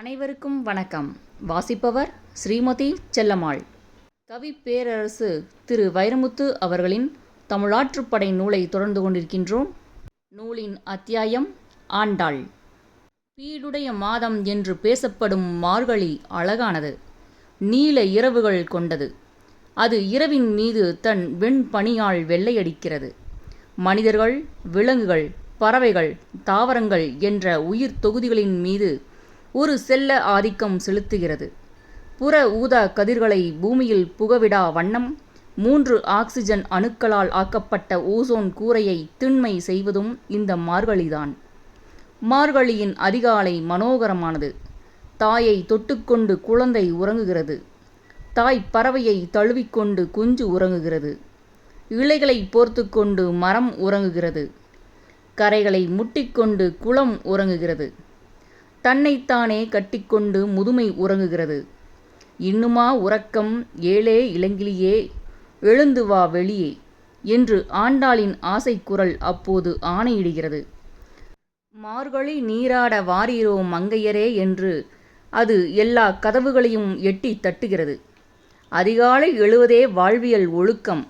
அனைவருக்கும் வணக்கம். வாசிப்பவர் ஸ்ரீமதி செல்லம்மாள். கவி பேரரசு திரு வைரமுத்து அவர்களின் தமிழாற்றுப்படை நூலை தொடர்ந்து கொண்டிருக்கின்றோம். நூலின் அத்தியாயம் ஆண்டாள். பீடுடைய மாதம் என்று பேசப்படும் மார்கழி அழகானது. நீல இரவுகள் கொண்டது. அது இரவின் மீது தன் வெண்பனியால் வெள்ளையடிக்கிறது. மனிதர்கள் விலங்குகள் பறவைகள் தாவரங்கள் என்ற உயிர் தொகுதிகளின் மீது ஒரு செல்ல ஆதிக்கம் செலுத்துகிறது. புற ஊதா கதிர்களை பூமியில் புகவிடா வண்ணம் மூன்று ஆக்சிஜன் அணுக்களால் ஆக்கப்பட்ட ஓசோன் கூரையை திண்மை செய்வதும் இந்த மார்கழிதான். மார்கழியின் அதிகாலை மனோகரமானது. தாயை தொட்டுக்கொண்டு குழந்தை உறங்குகிறது. தாய் பறவையை தழுவிக்கொண்டு குஞ்சு உறங்குகிறது. இலைகளை போர்த்து கொண்டு மரம் உறங்குகிறது. கரைகளை முட்டிக்கொண்டு குளம் உறங்குகிறது. தன்னைத்தானே கட்டிக்கொண்டு முதுமை உறங்குகிறது. இன்னுமா உறக்கம் ஏழே இளங்கிலியே எழுந்து வா வெளியே என்று ஆண்டாளின் ஆசைக்குரல் அப்போது ஆணையிடுகிறது. மார்கழி நீராட வாரீரோ மங்கையரே என்று அது எல்லா கதவுகளையும் எட்டி தட்டுகிறது. அதிகாலை எழுவதே வாழ்வியல் ஒழுக்கம்.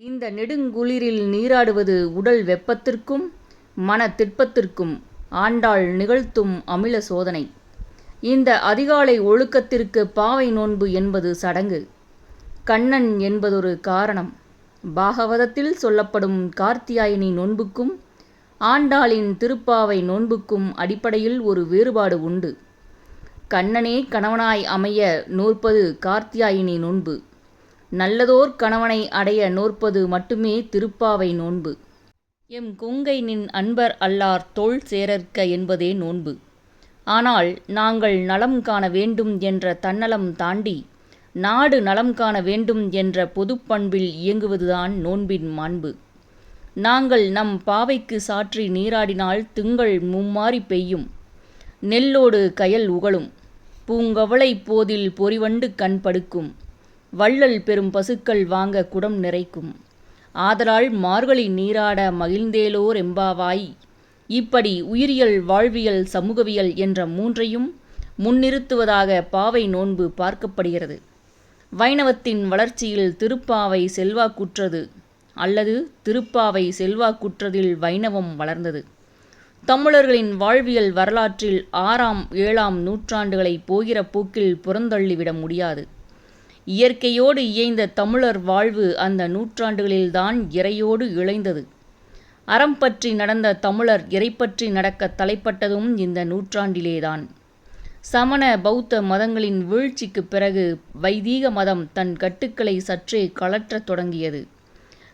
இந்த நெடுங்குளிரில் நீராடுவது உடல் வெப்பத்திற்கும் மன திட்பத்திற்கும் ஆண்டாள் நிகழ்த்தும் அமில சோதனை. இந்த அதிகாலை ஒழுக்கத்திற்கு பாவை நோன்பு என்பது சடங்கு. கண்ணன் என்பதொரு காரணம். பாகவதத்தில் சொல்லப்படும் கார்த்தியாயினி நோன்புக்கும் ஆண்டாளின் திருப்பாவை நோன்புக்கும் அடிப்படையில் ஒரு வேறுபாடு உண்டு. கண்ணனே கணவனாய் அமைய நோற்பது கார்த்தியாயினி நோன்பு. நல்லதோர் கணவனை அடைய நோற்பது மட்டுமே திருப்பாவை நோன்பு. எம் கொங்கை நின் அன்பர் அல்லார் தோள் சேரற்க என்பதே நோன்பு. ஆனால் நாங்கள் நலம் காண வேண்டும் என்ற தன்னலம் தாண்டி நாடு நலம் காண வேண்டும் என்ற பொதுப்பண்பில் இயங்குவதுதான் நோன்பின் மாண்பு. நாங்கள் நம் பாவைக்கு சாற்றி நீராடினால் திங்கள் மும்மாறி பெய்யும். நெல்லோடு கயல் உகழும். பூங்கவளை போதில் பொறிவண்டு கண் படுக்கும். வள்ளல் பெரும் பசுக்கள் வாங்க குடம் நிறைக்கும். ஆதலால் மார்கழி நீராட மகிழ்ந்தேலோர் எம்பாவாய். இப்படி உயிரியல் வாழ்வியல் சமூகவியல் என்ற மூன்றையும் முன்னிறுத்துவதாக பாவை நோன்பு பார்க்கப்படுகிறது. வைணவத்தின் வளர்ச்சியில் திருப்பாவை செல்வாக்குற்றது அல்லது திருப்பாவை செல்வாக்குற்றதில் வைணவம் வளர்ந்தது. தமிழர்களின் வாழ்வியல் வரலாற்றில் ஆறாம் ஏழாம் நூற்றாண்டுகளை போகிற போக்கில் புறந்தள்ளிவிட முடியாது. இயற்கையோடு இயைந்த தமிழர் வாழ்வு அந்த நூற்றாண்டுகளில்தான் இறையோடு இழைந்தது. அறம் பற்றி நடந்த தமிழர் இறைப்பற்றி நடக்க தலைப்பட்டதும் இந்த நூற்றாண்டிலேதான். சமண பௌத்த மதங்களின் வீழ்ச்சிக்கு பிறகு வைதீக மதம் தன் கட்டுக்களை சற்றே கலற்றத் தொடங்கியது.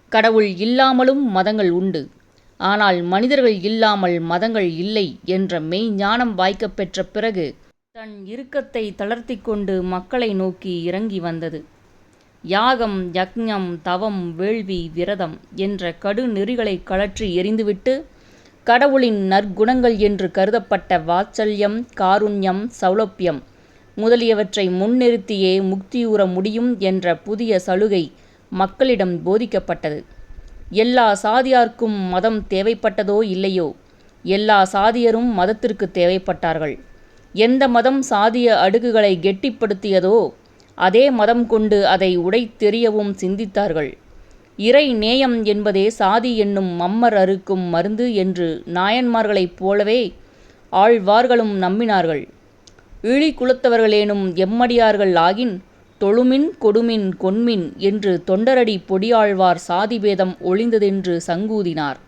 கடவுள் இல்லாமலும் மதங்கள் உண்டு. ஆனால் மனிதர்கள் இல்லாமல் மதங்கள் இல்லை என்ற மெய்ஞானம் வாய்க்கப் பெற்ற பிறகு தன் இறுக்கத்தை தளர்த்தி கொண்டு மக்களை நோக்கி இறங்கி வந்தது. யாகம் யக்ஞம் தவம் வேள்வி விரதம் என்ற கடு நெறிகளை கழற்றி எறிந்துவிட்டு கடவுளின் நற்குணங்கள் என்று கருதப்பட்ட வாத்சல்யம் காருண்யம் சௌலபியம் முதலியவற்றை முன்னிறுத்தியே முக்தியுற முடியும் என்ற புதிய சலுகை மக்களிடம் போதிக்கப்பட்டது. எல்லா சாதியார்க்கும் மதம் தேவைப்பட்டதோ இல்லையோ? எல்லா சாதியரும் மதத்திற்கு தேவைப்பட்டார்கள். எந்த மதம் சாதிய அடுக்குகளை கெட்டிப்படுத்தியதோ அதே மதம் கொண்டு அதை உடைத்தெறியவும் சிந்தித்தார்கள். இறை நேயம் என்பதே சாதி என்னும் மம்மர் அறுக்கும் மருந்து என்று நாயன்மார்களைப் போலவே ஆழ்வார்களும் நம்பினார்கள். இழி குலத்தவர்களேனும் எம்மடியார்கள் ஆகின் தொழுமின் கொடுமின் கொன்மின் என்று தொண்டரடி பொடியாழ்வார் சாதிபேதம் ஒளிந்ததென்று சங்கூதினார்.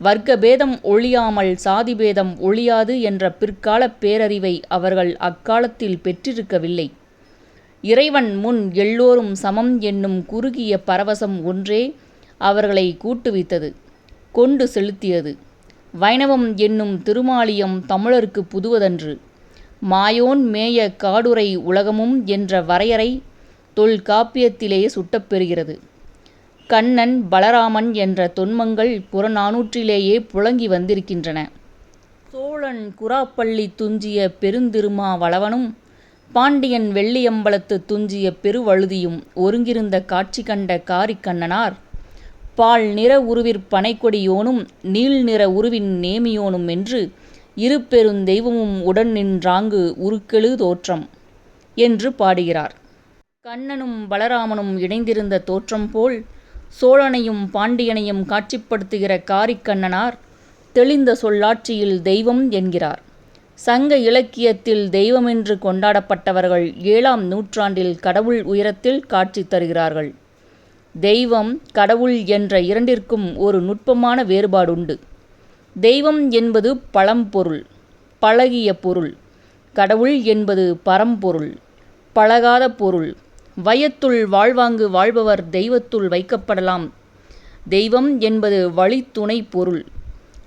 வர்க்க பேதம் ஒழியாமல் சாதி பேதம் ஒழியாது என்ற பிற்காலப் பேரறிவை அவர்கள் அக்காலத்தில் பெற்றிருக்கவில்லை. இறைவன் முன் எல்லோரும் சமம் என்னும் குறுகிய பரவசம் ஒன்றே அவர்களை கூட்டுவித்தது கொண்டு செலுத்தியது. வைணவம் என்னும் திருமாலியம் தமிழருக்கு புதுவதன்று. மாயோன் மேய காடுரை உலகமும் என்ற வரையறை தொல்காப்பியத்திலே சுட்டப்பெறுகிறது கண்ணன் பலராமன் என்ற தொன்மங்கள் புறநானூற்றிலேயே புழங்கி வந்திருக்கின்றன. சோழன் குராப்பள்ளி துஞ்சிய பெருந்திருமா வளவனும் பாண்டியன் வெள்ளியம்பலத்து துஞ்சிய பெருவழுதியும் ஒருங்கிருந்த காட்சி கண்ட காரிக்கண்ணனார் பால் நிற உருவிற் பனைக்கொடியோனும் நீள் நிற உருவின் நேமியோனும் என்று இரு பெருந்தெய்வமும் உடன் நின்றாங்கு உருக்கெழு தோற்றம் என்று பாடுகிறார். கண்ணனும் பலராமனும் இணைந்திருந்த தோற்றம் போல் சோழனையும் பாண்டியனையும் காட்சிப்படுத்துகிற காரிக்கண்ணனார் தெளிந்த சொல்லாட்சியில் தெய்வம் என்கிறார். சங்க இலக்கியத்தில் தெய்வமென்று கொண்டாடப்பட்டவர்கள் ஏழாம் நூற்றாண்டில் கடவுள் உயரத்தில் காட்சி தருகிறார்கள். தெய்வம் கடவுள் என்ற இரண்டிற்கும் ஒரு நுட்பமான வேறுபாடுண்டு. தெய்வம் என்பது பழம்பொருள் பழகிய பொருள். கடவுள் என்பது பரம்பொருள் பழகாத பொருள் வயத்துள் வாழ்வாங்கு வாழ்பவர் தெய்வத்துள் வைக்கப்படலாம். தெய்வம் என்பது வழித்துணை பொருள்.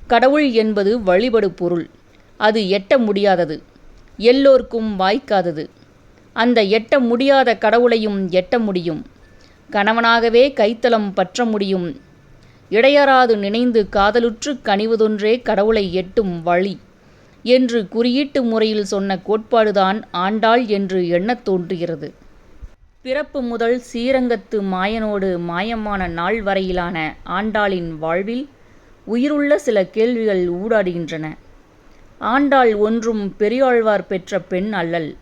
கடவுள் என்பது வழிபடு பொருள். அது எட்ட முடியாதது. எல்லோர்க்கும் வாய்க்காதது. அந்த எட்ட முடியாத கடவுளையும் எட்ட முடியும். கணவனாகவே கைத்தலம் பற்ற முடியும். இடையறாது நினைந்து காதலுற்று கனிவதொன்றே கடவுளை எட்டும் வழி என்று குறியீட்டு முறையில் சொன்ன கோட்பாடுதான் ஆண்டாள் என்று எண்ணத் தோன்றுகிறது. பிறப்பு முதல் சீரங்கத்து மாயனோடு மாயமான நாள் வரையிலான ஆண்டாளின் வாழ்வில் உயிருள்ள சில கேள்விகள் ஊடாடுகின்றன. ஆண்டாள் ஒன்றும் பெரியாழ்வார் பெற்ற பெண் அல்லல்.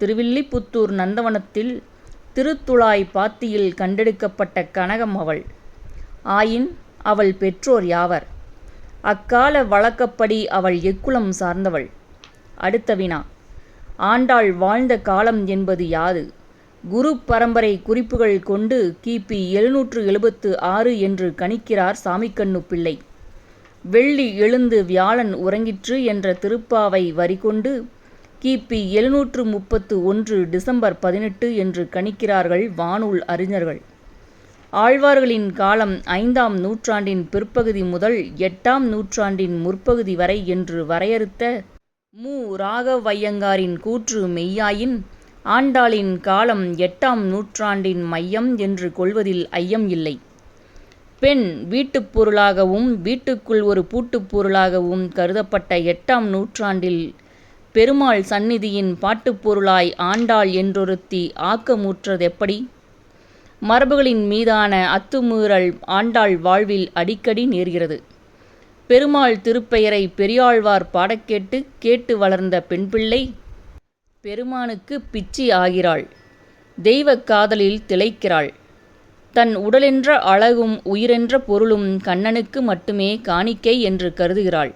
திருவில்லிபுத்தூர் நந்தவனத்தில் திருத்துழாய் பாத்தியில் கண்டெடுக்கப்பட்ட கனகம் அவள். ஆயின் அவள் பெற்றோர் யாவர்? அக்கால வழக்கப்படி அவள் எக்குலம் சார்ந்தவள். அடுத்த வினா. ஆண்டாள் வாழ்ந்த காலம் என்பது யாது? குரு பரம்பரை குறிப்புகள் கொண்டு கிபி எழுநூற்று எழுபத்து ஆறு என்று கணிக்கிறார் சாமிக்கண்ணு பிள்ளை. வெள்ளி எழுந்து வியாழன் உறங்கிற்று என்ற திருப்பாவை வரி கொண்டு கிபி எழுநூற்று முப்பத்து ஒன்று டிசம்பர் பதினெட்டு என்று கணிக்கிறார்கள் வானூல் அறிஞர்கள். ஆழ்வார்களின் காலம் ஐந்தாம் நூற்றாண்டின் பிற்பகுதி முதல் எட்டாம் நூற்றாண்டின் முற்பகுதி வரை என்று வரையறுத்த மு. ராகவையங்காரின் கூற்று மெய்யாயின் ஆண்டாளின் காலம் எட்டாம் நூற்றாண்டின் மையம் என்று கொள்வதில் ஐயம் இல்லை. பெண் வீட்டுப் பொருளாகவும் வீட்டுக்குள் ஒரு பூட்டுப் பொருளாகவும் கருதப்பட்ட எட்டாம் நூற்றாண்டில் பெருமாள் சந்நிதியின் பாட்டுப் பொருளாய் ஆண்டாள் என்றொருத்தி ஆக்கமுற்றதெப்படி? மரபுகளின் மீதான அத்துமீறல் ஆண்டாள் வாழ்வில் அடிக்கடி நேர்கிறது. பெருமாள் திருப்பெயரை பெரியாழ்வார் பாடக்கேட்டு கேட்டு வளர்ந்த பெண்பிள்ளை பெருமானுக்கு பிச்சி ஆகிறாள். தெய்வக் காதலில் திளைக்கிறாள். தன் உடலென்ற அழகும் உயிரென்ற பொருளும் கண்ணனுக்கு மட்டுமே காணிக்கை என்று கருதுகிறாள்.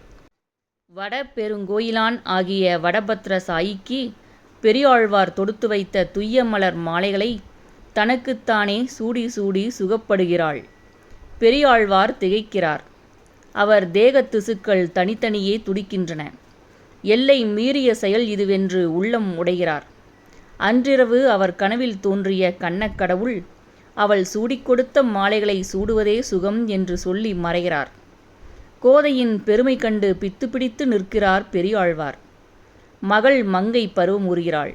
வட பெருங்கோயிலான் ஆகிய வடபத்ர சாயிக்கு பெரியாழ்வார் தொடுத்து வைத்த துய்ய மலர் மாலைகளை தனக்குத்தானே சூடி சூடி சுகப்படுகிறாள். பெரியாழ்வார் திகைக்கிறார். அவர் தேகத் திசுக்கள் தனித்தனியே துடிக்கின்றன. எல்லை மீறிய செயல் இதுவென்று உள்ளம் உடைகிறார். அன்றிரவு அவர் கனவில் தோன்றிய கண்ணக்கடவுள் அவள் சூடிக்கொடுத்த மாலைகளை சூடுவதே சுகம் என்று சொல்லி மறைகிறார். கோதையின் பெருமை கண்டு பித்து பிடித்து நிற்கிறார் பெரியாழ்வார். மகள் மங்கை பருவம் உறுகிறாள்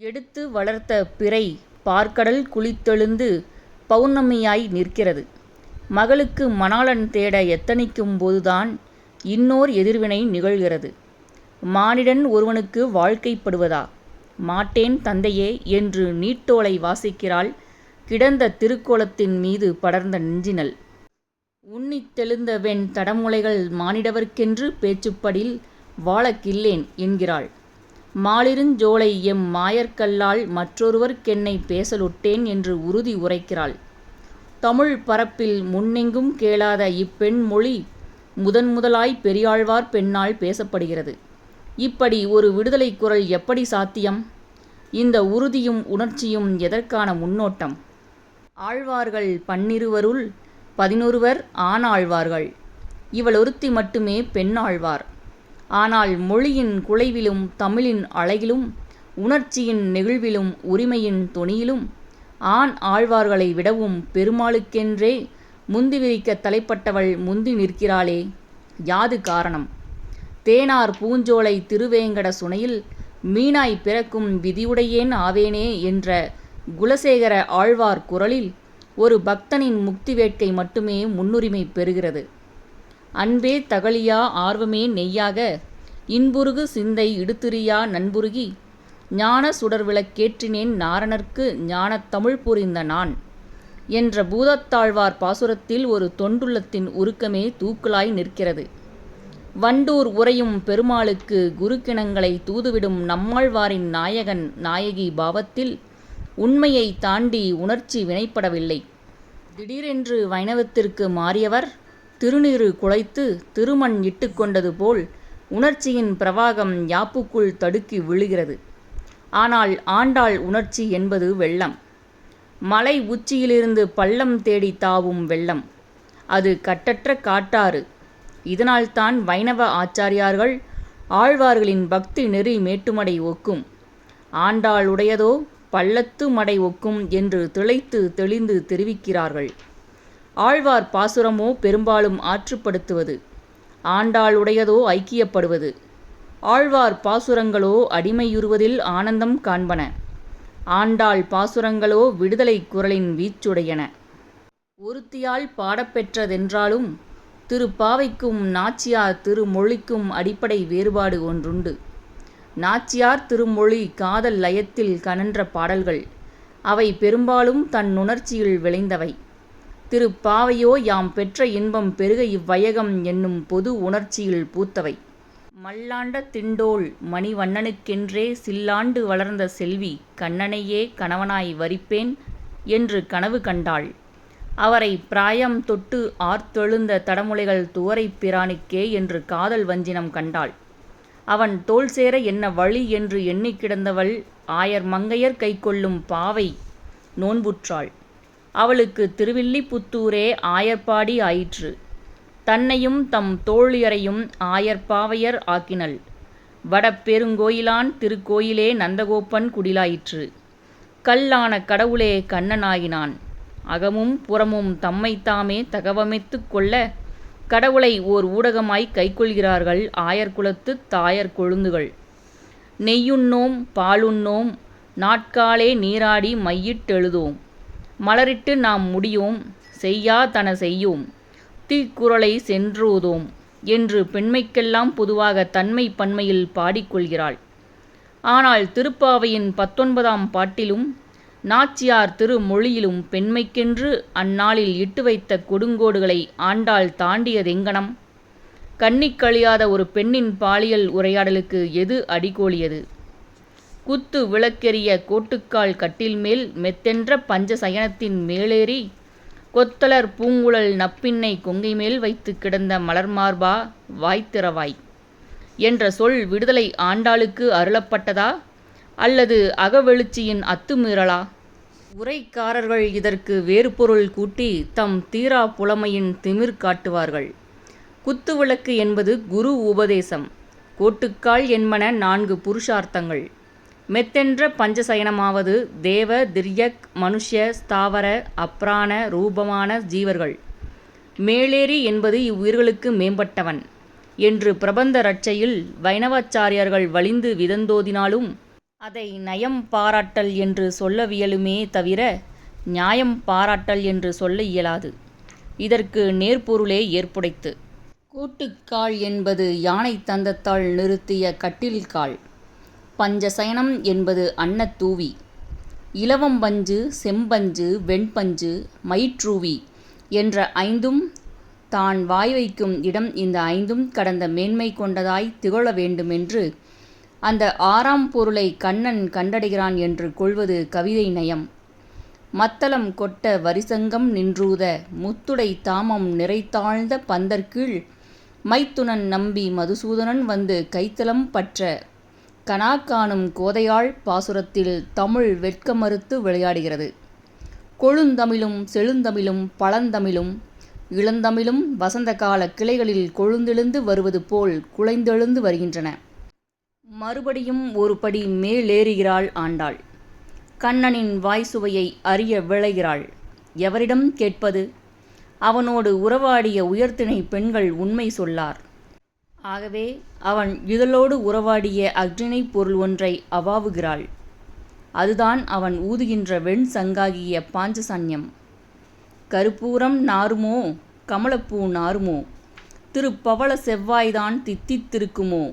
எடுத்து வளர்த்த பிறை பார்க்கடல் குளித்தெழுந்து பௌர்ணமியாய் நிற்கிறது. மகளுக்கு மணாளன் தேட எத்தனிக்கும் போதுதான் இன்னோர் எதிர்வினை நிகழ்கிறது. மானிடன் ஒருவனுக்கு வாழ்க்கைப்படுவதா? மாட்டேன் தந்தையே என்று நீட்டோலை வாசிக்கிறாள். கிடந்த திருக்கோலத்தின் மீது படர்ந்த நெஞ்சினல். உன்னித் தெளிந்த வெண் தடமுலைகள் மானிடவர்க்கென்று பேச்சுப்படில் வாழக்கில்லேன் என்கிறாள். மாலிருஞ்சோலை எம் மாயற்கல்லால் மற்றொருவர்க்கென்னை பேசலுட்டேன் என்று உறுதி உரைக்கிறாள். தமிழ் பரப்பில் முன்னெங்கும் கேளாத இப்பெண் மொழி முதன் முதலாய் பெரியாழ்வார் பெண்ணால் பேசப்படுகிறது. இப்படி ஒரு விடுதலை குரல் எப்படி சாத்தியம்? இந்த உறுதியும் உணர்ச்சியும் எதற்கான முன்னோட்டம்? ஆழ்வார்கள் பன்னிருவருள் பதினொருவர் ஆணாழ்வார்கள் இவள் ஒருத்தி மட்டுமே பெண்ணாழ்வார் ஆனால் மொழியின் குலைவிலும் தமிழின் அழகிலும் உணர்ச்சியின் நெகிழ்விலும் உரிமையின் தொனியிலும் ஆண் ஆழ்வார்களை விடவும் பெருமாளுக்கென்றே முந்தி விரிக்க தலைப்பட்டவள் முந்தி நிற்கிறாளே. யாது காரணம்? தேனார் பூஞ்சோலை திருவேங்கட சுனையில் மீனாய் பிறக்கும் விதியுடையேன் ஆவேனே என்ற குலசேகர ஆழ்வார் குரலில் ஒரு பக்தனின் முக்தி வேட்கை மட்டுமே முன்னுரிமை பெறுகிறது. அன்பே தகழியா ஆர்வமே நெய்யாக இன்புருகு சிந்தை இடுத்திரியா நண்புருகி ஞான சுடர் விளக்கேற்றினேன் நாரணர்க்கு ஞானத் தமிழ் புரிந்த நான் என்ற பூதத்தாழ்வார் பாசுரத்தில் ஒரு தொண்டுள்ளத்தின் உருக்கமே தூக்கலாய் நிற்கிறது. வண்டூர் உறையும் பெருமாளுக்கு குருக்கிணங்களை தூதுவிடும் நம்மாழ்வாரின் நாயகன் நாயகி பாவத்தில் உண்மையை தாண்டி உணர்ச்சி வினைப்படவில்லை. திடீரென்று வைணவத்திற்கு மாறியவர் திருநீறு குலைத்து திருமண் இட்டுக்கொண்டது போல் உணர்ச்சியின் பிரவாகம் யாப்புக்குள் தடுக்கி விழுகிறது. ஆனால் ஆண்டாள் உணர்ச்சி என்பது வெள்ளம். மலை உச்சியிலிருந்து பள்ளம் தேடி தாவும் வெள்ளம். அது கட்டற்ற காட்டாறு. இதனால்தான் வைணவ ஆச்சாரியார்கள் ஆழ்வார்களின் பக்தி நெறி மேட்டுமடை ஒக்கும். ஆண்டாளுடையதோ பள்ளத்து மடை ஒக்கும் என்று திளைத்து தெளிந்து தெரிவிக்கிறார்கள். ஆழ்வார் பாசுரமோ பெரும்பாலும் ஆற்றுப்படுத்துவது. ஆண்டாளுடையதோ ஐக்கியப்படுவது. ஆழ்வார் பாசுரங்களோ அடிமையுறுவதில் ஆனந்தம் காண்பன. ஆண்டாள் பாசுரங்களோ விடுதலை குரலின் வீச்சுடையன. ஒருத்தியால் பாடப்பெற்றதென்றாலும் திருப்பாவைக்கும் நாச்சியார் திருமொழிக்கும் அடிப்படை வேறுபாடு ஒன்றுண்டு. நாச்சியார் திருமொழி காதல் லயத்தில் கனன்ற பாடல்கள். அவை பெரும்பாலும் தன் உணர்ச்சியில் விளைந்தவை. திருப்பாவையோ யாம் பெற்ற இன்பம் பெருக இவ்வையகம் என்னும் பொது உணர்ச்சியில் பூத்தவை. மல்லாண்ட திண்டோள் மணிவண்ணனுக்கென்றே சில்லாண்டு வளர்ந்த செல்வி கண்ணனையே கணவனாய் வரிப்பேன் என்று கனவு கண்டாள். அவரை பிராயம் தொட்டு ஆர்த்தெழுந்த தடமுலைகள் துவரைப் பிரானுக்கே என்று காதல் வஞ்சினம் கண்டாள். அவன் தோள் சேர என்ன வழி என்று எண்ணிக் கிடந்தவள் ஆயர் மங்கையர் கைக்கொள்ளும் பாவை நோன்புற்றாள். அவளுக்கு திருவில்லிபுத்தூரே ஆயர்பாடி ஆயிற்று. தன்னையும் தம் தோழியரையும் ஆயர்பாவையர் ஆக்கினள். வடபெருங்கோயிலான் திருக்கோயிலே நந்தகோப்பன் குடிலாயிற்று. கல்லான கடவுளே கண்ணனாயினான். அகமும் புறமும் தம்மைத்தாமே தகவமைத்து கொள்ள கடவுளை ஓர் ஊடகமாய் கைக்கொள்கிறார்கள் ஆயர்குலத்துத் தாயர் கொழுந்துகள். நெய்யுண்ணோம் பாலுண்ணோம் நாட்காலே நீராடி மையிட்டெழுதோம் மலரிட்டு நாம் முடியோம் செய்யா தன செய்யோம் தீக்குறளை சென்றோதோம் என்று பெண்மைக்கெல்லாம் பொதுவாக தன்மை பன்மையில் பாடிக்கொள்கிறாள். ஆனால் திருப்பாவையின் பத்தொன்பதாம் பாட்டிலும் நாச்சியார் திருமொழியிலும் பெண்மைக்கென்று அந்நாளில் இட்டு வைத்த கொடுங்கோடுகளை ஆண்டாள் தாண்டியதெங்கனம்? கண்ணிக் கழியாத ஒரு பெண்ணின் பாலியல் உரையாடலுக்கு எது அடிகோலியது? குத்து விளக்கெரிய கோட்டுக்கால் கட்டில் மேல் மெத்தென்ற பஞ்ச சயனத்தின் மேலேறி கொத்தலர் பூங்குழல் நப்பின்னை கொங்கை மேல் வைத்து கிடந்த மலர்மார்பா வாய்த்திறவாய்? என்ற சொல் விடுதலை ஆண்டாளுக்கு அருளப்பட்டதா? அல்லது அகவெழுச்சியின் அத்துமீறலா? உரைக்காரர்கள் இதற்கு வேறு பொருள் கூட்டி தம் தீரா புலமையின் திமிர் காட்டுவார்கள். குத்துவிளக்கு என்பது குரு உபதேசம். கோட்டுக்கால் என்பன நான்கு புருஷார்த்தங்கள். மெத்தென்ற பஞ்சசயனமாவது தேவ திரியக் மனுஷ்ய ஸ்தாவர அப்ராண ரூபமான ஜீவர்கள். மேலேறி என்பது இவ்வுயிர்களுக்கு மேம்பட்டவன். என்று பிரபந்த ரட்சையில் வைணவாச்சாரியர்கள் வலிந்து விதந்தோதினாலும் அதை நயம் பாராட்டல் என்று சொல்லவியலுமே தவிர நியாயம் பாராட்டல் என்று சொல்ல இயலாது. இதற்கு நேர்பொருளே ஏற்புடைத்து. கூட்டுக்கால் என்பது யானை தந்தத்தால் நிறுத்திய கட்டில் கால். பஞ்சசயனம் என்பது அன்னத்தூவி இலவம்பஞ்சு செம்பஞ்சு வெண்பஞ்சு மயிற்றூவி என்ற ஐந்தும் தான் வாய் வைக்கும் இடம் இந்த ஐந்தும் கடந்த மேன்மை கொண்டதாய் திகழ வேண்டுமென்று அந்த ஆறாம் பொருளை கண்ணன் கண்டடைகிறான் என்று கொள்வது கவிதை நயம். மத்தளம் கொட்ட வரிசங்கம் நின்றூத முத்துடை தாமம் நிறைத்தாழ்ந்த பந்தற்கீழ் மைத்துனன் நம்பி மதுசூதனன் வந்து கைத்தலம் பற்ற கனாக்காணும் கோதையாள் பாசுரத்தில் தமிழ் வெட்க மறுத்து விளையாடுகிறது. கொழுந்தமிழும் செழுந்தமிழும் பழந்தமிழும் இளந்தமிழும் வசந்த கால கிளைகளில் கொழுந்தெழுந்து வருவது போல் குலைந்தெழுந்து வருகின்றன. மறுபடியும் ஒரு படி மேலேறுகிறாள் ஆண்டாள். கண்ணனின் வாய்சுவையை அறிய விளைகிறாள் எவரிடம் கேட்பது? அவனோடு உறவாடிய உயர்திணை பெண்கள் உண்மை சொல்லார். ஆகவே அவன் இதழோடு உறவாடிய அக்னினை பொருள் ஒன்றை அவாவுகிறாள். அதுதான் அவன் ஊதுகின்ற வெண் சங்காகிய பாஞ்சசன்யம். கருப்பூரம் நாருமோ கமலப்பூ நாருமோ திருப்பவள செவ்வாய்தான் தித்தித்திருக்குமோ?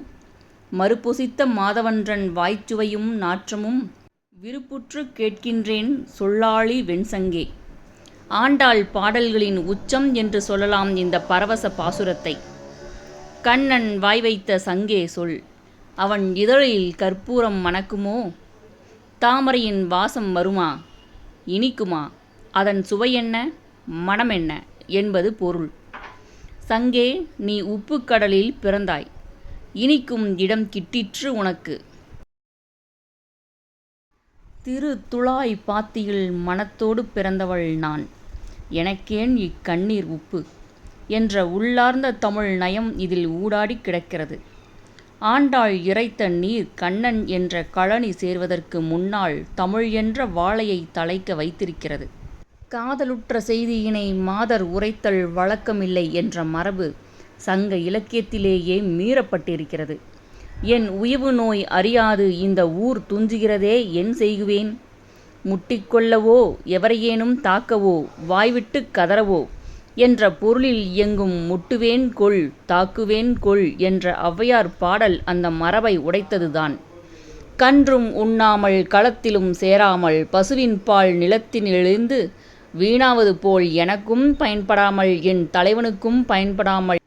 மறுபொசித்த மாதவன்றன் வாய்ச்சுவையும் நாற்றமும் விருப்புற்று கேட்கின்றேன் சொல்லாளி வெண்சங்கே. ஆண்டாள் பாடல்களின் உச்சம் என்று சொல்லலாம் இந்த பரவச பாசுரத்தை. கண்ணன் வாய் வைத்த சங்கே சொல் அவன் இதழில் கற்பூரம் மணக்குமோ? தாமரையின் வாசம் வருமா? இனிக்குமா? அதன் சுவையென்ன மணமென்ன என்பது பொருள். சங்கே நீ உப்புக்கடலில் பிறந்தாய். இனிக்கும் இடம் கிட்டிற்று உனக்கு. திரு துளாய் பாத்தியில் மனத்தோடு பிறந்தவள் நான். எனக்கேன் இக்கண்ணீர் உப்பு என்ற உள்ளார்ந்த தமிழ் நயம் இதில் ஊடாடிக் கிடக்கிறது. ஆண்டாள் இறைத்த நீர் கண்ணன் என்ற கழனி சேர்வதற்கு முன்னால் தமிழ் என்ற வாழையை தலைக்க வைத்திருக்கிறது. காதலுற்ற செய்தியினை மாதர் உரைத்தல் வழக்கமில்லை என்ற மரபு சங்க இலக்கியத்திலேயே மீறப்பட்டிருக்கிறது. என் உய்வு நோய் அறியாது இந்த ஊர் துஞ்சுகிறதே என் செய்குவேன். முட்டிக்கொள்ளவோ எவரையேனும் தாக்கவோ வாய்விட்டுக் கதறவோ என்ற பொருளில் இயங்கும் முட்டுவேன் கொள் தாக்குவேன் கொள் என்ற ஔவையார் பாடல் அந்த மரபை உடைத்ததுதான். கன்றும் உண்ணாமல் களத்திலும் சேராமல் பசுவின் பால் நிலத்தினிலிருந்து வீணாவது போல் எனக்கும் பயன்படாமல் என் தலைவனுக்கும் பயன்படாமல்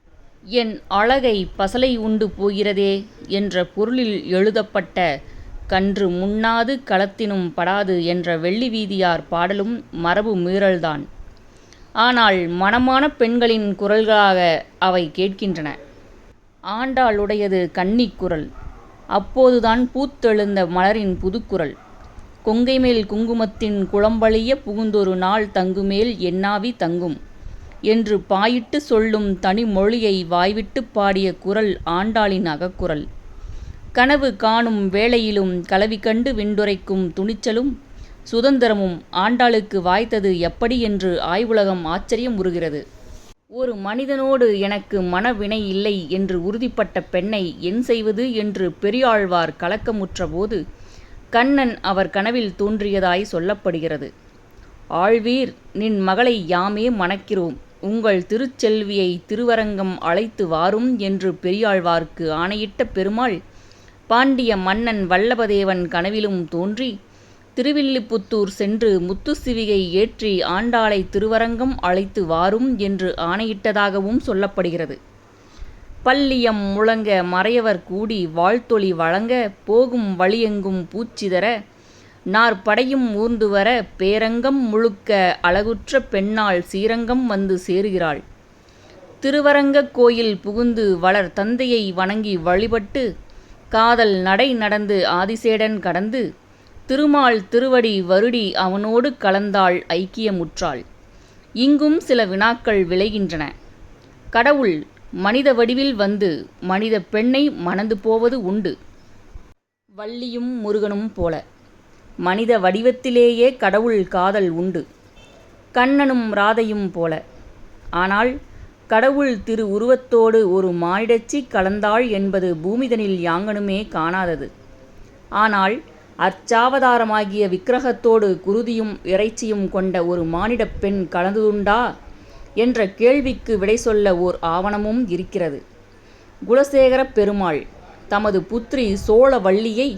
என் அழகை பசலை உண்டு போகிறதே என்ற பொருளில் எழுதப்பட்ட கன்று முன்னாது களத்தினும் படாது என்ற வெள்ளி வீதியார் பாடலும் மரபு மீறல்தான். ஆனால் மணமான பெண்களின் குரல்களாக அவை கேட்கின்றன. ஆண்டாளுடையது கன்னிக் குரல். அப்போதுதான் பூத்தெழுந்த மலரின் புதுக்குரல். கொங்கை மேல் குங்குமத்தின் குளம்பழிய புகுந்தொரு நாள் தங்குமேல் என்னாவி தங்கும். என்று பாயிட்டு சொல்லும் தனிமொழியை வாய்விட்டுப் பாடிய குரல் ஆண்டாளின் அகக்குரல் கனவு காணும் வேளையிலும் கலவி கண்டு விண்டுரைக்கும் துணிச்சலும் சுதந்திரமும் ஆண்டாளுக்கு வாய்த்தது எப்படி என்று ஆய்வுலகம் ஆச்சரியம் உறுகிறது. ஒரு மனிதனோடு எனக்கு மனவினை இல்லை என்று உறுதிப்பட்ட பெண்ணை என் செய்வது என்று பெரியாழ்வார் கலக்கமுற்றபோது கண்ணன் அவர் கனவில் தோன்றியதாய் சொல்லப்படுகிறது. ஆழ்வீர் நின் மகளை யாமே மணக்கிறோம். உங்கள் திருச்செல்வியை திருவரங்கம் அழைத்து வாரும் என்று பெரியாழ்வார்க்கு ஆணையிட்ட பெருமாள் பாண்டிய மன்னன் வல்லபதேவன் கனவிலும் தோன்றி திருவில்லிபுத்தூர் சென்று முத்துசிவிகை ஏற்றி ஆண்டாளை திருவரங்கம் அழைத்து வாரும் என்று ஆணையிட்டதாகவும் சொல்லப்படுகிறது. பள்ளியம் முழங்க மறையவர் கூடி வாழ்த்தொளி வழங்க போகும் வழியெங்கும் பூச்சிதர நாற்படையும் ஊர்ந்து வர பேரங்கம் முழுக்க அழகுற்ற பெண்ணாள் சீரங்கம் வந்து சேருகிறாள். திருவரங்கக் கோயில் புகுந்து வளர் தந்தையை வணங்கி வழிபட்டு காதல் நடை நடந்து ஆதிசேடன் கடந்து திருமால் திருவடி வருடி அவனோடு கலந்தாள் ஐக்கியமுற்றாள். இங்கும் சில வினாக்கள் விளைகின்றன. கடவுள் மனித வடிவில் வந்து மனித பெண்ணை மணந்து போவது உண்டு. வள்ளியும் முருகனும் போல. மனித வடிவத்திலேயே கடவுள் காதல் உண்டு. கண்ணனும் ராதையும் போல. ஆனால் கடவுள் திரு உருவத்தோடு ஒரு மானிடச்சி கலந்தாள் என்பது பூமிதனில் யாங்கனுமே காணாதது. ஆனால் அர்ச்சாவதாரமாகிய விக்கிரகத்தோடு குருதியும் இறைச்சியும் கொண்ட ஒரு மானிடப் பெண் கலந்ததுண்டா? என்ற கேள்விக்கு விடை சொல்ல ஓர் ஆவணமும் இருக்கிறது. குலசேகரப் பெருமாள் தமது புத்திரி சோழவள்ளியை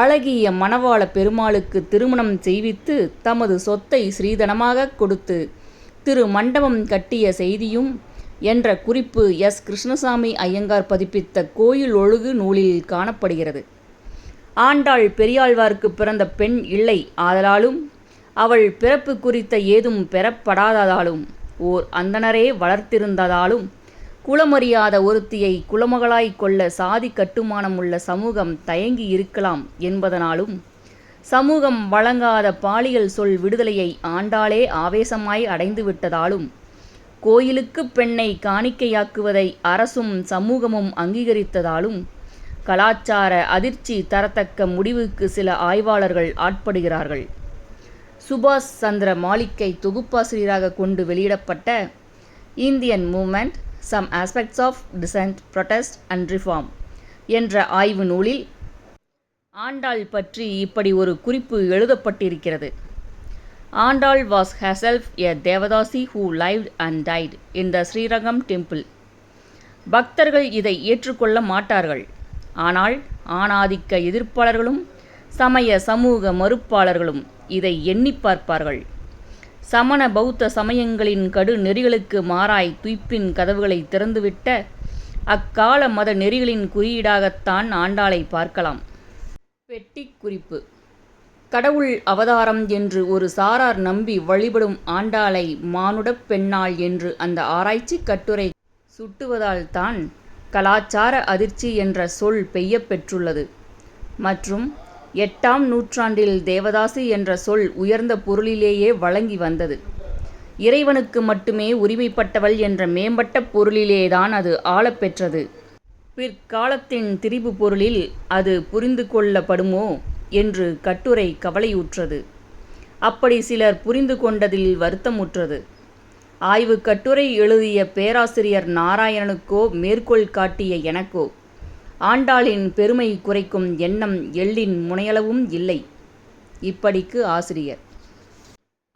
அழகிய மணவாள பெருமாளுக்கு திருமணம் செய்வித்து தமது சொத்தை ஸ்ரீதனமாக கொடுத்து திரு மண்டபம் கட்டிய செய்தியும் என்ற குறிப்பு எஸ். கிருஷ்ணசாமி ஐயங்கார் பதிப்பித்த கோயில் ஒழுகு நூலில் காணப்படுகிறது. ஆண்டாள் பெரியாழ்வார்க்கு பிறந்த பெண் இல்லை ஆதலாலும் அவள் பிறப்பு குறித்த ஏதும் பெறப்படாததாலும் ஓர் அந்தணரே வளர்த்திருந்ததாலும் குலமறியாத ஒருத்தியை குலமகளாய் கொள்ள சாதி கட்டுமானம் உள்ள சமூகம் தயங்கி இருக்கலாம் என்பதனாலும் சமூகம் வழங்காத பாலியல் சொல் விடுதலையை ஆண்டாளே ஆவேசமாய் அடைந்து விட்டதாலும் கோயிலுக்குப் பெண்ணை காணிக்கையாக்குவதை அரசும் சமூகமும் அங்கீகரித்ததாலும் கலாச்சார அதிர்ச்சி தரத்தக்க முடிவுக்கு சில ஆய்வாளர்கள் ஆட்படுகிறார்கள். சுபாஷ் சந்திர மாலிக்கை தொகுப்பாசிரியராக கொண்டு வெளியிடப்பட்ட Indian movement some aspects of dissent protest and reform என்ற ஆய்வு நூலில் ஆண்டாள் பற்றி இப்படி ஒரு குறிப்பு எழுதப்பட்டிருக்கிறது. Andal was herself a devadasi who lived and died in the Srirangam temple பக்தர்கள் இதை ஏற்றுக்கொள்ள மாட்டார்கள். ஆனால் ஆணாதிக்க எதிர்ப்பாளர்களும் சமய சமூக மறுப்பாளர்களும் இதை எண்ணி பார்ப்பார்கள். சமண பௌத்த சமயங்களின் கடு நெறிகளுக்கு மாறாய் துய்ப்பின் கதவுகளை திறந்துவிட்ட அக்கால மத நெறிகளின் குறியீடாகத்தான் ஆண்டாளை பார்க்கலாம். பெட்டிக் குறிப்பு. கடவுள் அவதாரம் என்று ஒரு சாரார் நம்பி வழிபடும் ஆண்டாளை மானுடப் பெண்ணாள் என்று அந்த ஆராய்ச்சி கட்டுரை சுட்டுவதால் தான் கலாச்சார அதிர்ச்சி என்ற சொல் பெய்யப்பெற்றுள்ளது மற்றும் எட்டாம் நூற்றாண்டில் தேவதாசி என்ற சொல் உயர்ந்த பொருளிலேயே வழங்கி வந்தது. இறைவனுக்கு மட்டுமே உரிமைப்பட்டவள் என்ற மேம்பட்ட பொருளிலேதான் அது ஆளப்பெற்றது. பிற்காலத்தின் திரிபு பொருளில் அது புரிந்து கொள்ளப்படுமோ என்று கட்டுரை கவலையுற்றது. அப்படி சிலர் புரிந்து கொண்டதில் வருத்தமுற்றது. ஆய்வு கட்டுரை எழுதிய பேராசிரியர் நாராயணனுக்கோ மேற்கோள் காட்டிய எனக்கோ ஆண்டாளின் பெருமை குறைக்கும் எண்ணம் எள்ளின் முனையளவும் இல்லை. இப்படிக்கு ஆசிரியர்.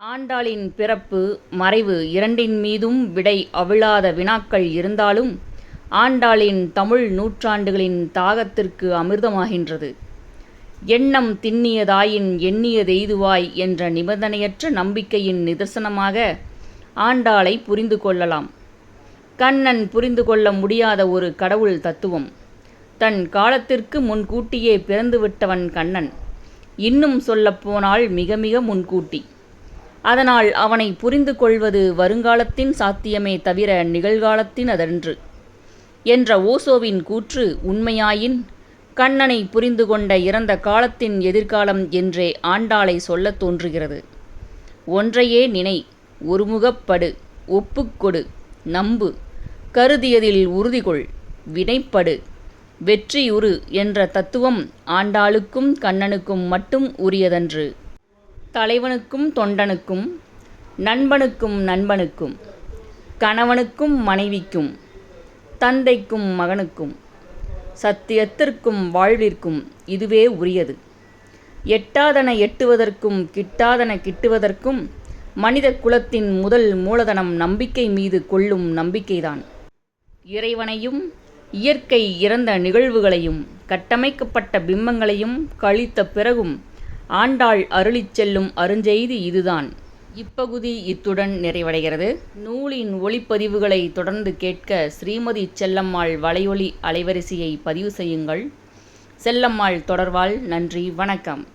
ஆண்டாளின் பிறப்பு மறைவு இரண்டின் மீதும் விடை அவிழாத வினாக்கள் இருந்தாலும் ஆண்டாளின் தமிழ் நூற்றாண்டுகளின் தாகத்திற்கு அமிர்தமாகின்றது. எண்ணம் திண்ணியதாயின் எண்ணியதெய்துவாய் என்ற நிபந்தனையற்ற நம்பிக்கையின் நிதர்சனமாக ஆண்டாளை புரிந்து கொள்ளலாம். கண்ணன் புரிந்து கொள்ள முடியாத ஒரு கடவுள் தத்துவம். தன் காலத்திற்கு முன்கூட்டியே பிறந்துவிட்டவன் கண்ணன். இன்னும் சொல்லப்போனால் மிக மிக முன்கூட்டி. அதனால் அவனை புரிந்து கொள்வது வருங்காலத்தின் சாத்தியமே தவிர நிகழ்காலத்தின் அதன்று. என்ற ஓசோவின் கூற்று உண்மையாயின் கண்ணனை புரிந்து கொண்ட இறந்த காலத்தின் எதிர்காலம் என்றே ஆண்டாளை சொல்லத் தோன்றுகிறது. ஒன்றையே நினை ஒருமுகப்படு ஒப்புக்கொடு நம்பு கருதியதில் உறுதிகொள் வினைப்படு வெற்றியுறு என்ற தத்துவம் ஆண்டாளுக்கும் கண்ணனுக்கும் மட்டும் உரியதன்று. தலைவனுக்கும் தொண்டனுக்கும் நண்பனுக்கும் நண்பனுக்கும் கணவனுக்கும் மனைவிக்கும் தந்தைக்கும் மகனுக்கும் சத்தியத்திற்கும் வாழ்விற்கும் இதுவே உரியது. எட்டாதன எட்டுவதற்கும் கிட்டாதன கிட்டுவதற்கும் மனித குலத்தின் முதல் மூலதனம் நம்பிக்கை மீது கொள்ளும் நம்பிக்கைதான். இறைவனையும் இயற்கை இறந்த நிகழ்வுகளையும் கட்டமைக்கப்பட்ட பிம்பங்களையும் கழித்த பிறகும் ஆண்டாள் அருளிச் செல்லும் அருஞ்செய்தி இதுதான். இப்பகுதி இத்துடன் நிறைவடைகிறது. நூலின் ஒளிப்பதிவுகளை தொடர்ந்து கேட்க ஸ்ரீமதி செல்லம்மாள் வலையொலி அலைவரிசையை பதிவு செய்யுங்கள். செல்லம்மாள் தொடர்வாள் நன்றி வணக்கம்.